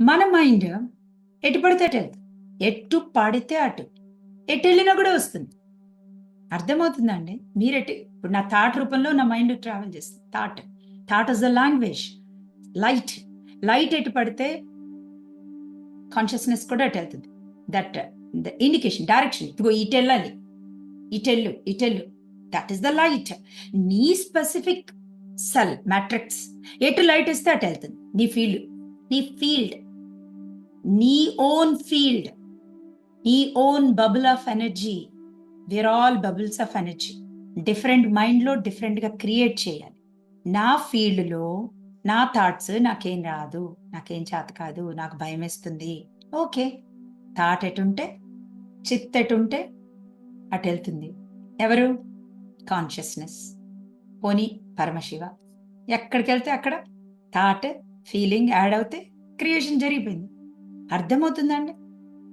మన మైండ్ ఎటు పడితే అటు వెళ్తుంది. ఎటు పాడితే అటు. ఎటు వెళ్ళినా కూడా వస్తుంది. అర్థమవుతుందండి? ఎటు ఇప్పుడు నా థాట్ రూపంలో నా మైండ్ ట్రావెల్ చేస్తుంది. Thought thought is the language light light ఎటు పడితే కాన్షియస్నెస్ కూడా అటు వెళ్తుంది. దట్ ద ఇండికేషన్ డైరెక్షన్ ఇదిగో ఇటు వెళ్ళాలి. ఇటెల్లు ఇటెల్లు దట్ ఈస్ ద లైట్ నీ స్పెసిఫిక్ సెల్ మ్యాట్రిక్స్ ఎటు లైట్ ఇస్తే అటు వెళ్తుంది. నీ ఫీల్డ్ నీ ఫీల్డ్ నీ ఓన్ ఫీల్డ్ నీ own bubble of energy where all bubbles of energy different మైండ్లో డిఫరెంట్గా క్రియేట్ చేయాలి నా ఫీల్డ్లో నా థాట్స్ నాకేం రాదు నాకేం చేత కాదు నాకు భయం వేస్తుంది. ఓకే. థాట్ ఎటుంటే చిత్ ఎటుంటే అటు వెళ్తుంది. ఎవరు? కాన్షియస్నెస్. పోనీ పరమశివ. ఎక్కడికి వెళ్తే అక్కడ? థాట్ ఫీలింగ్ యాడ్ అవుతే క్రియేషన్ జరిగిపోయింది. అర్థమవుతుందండి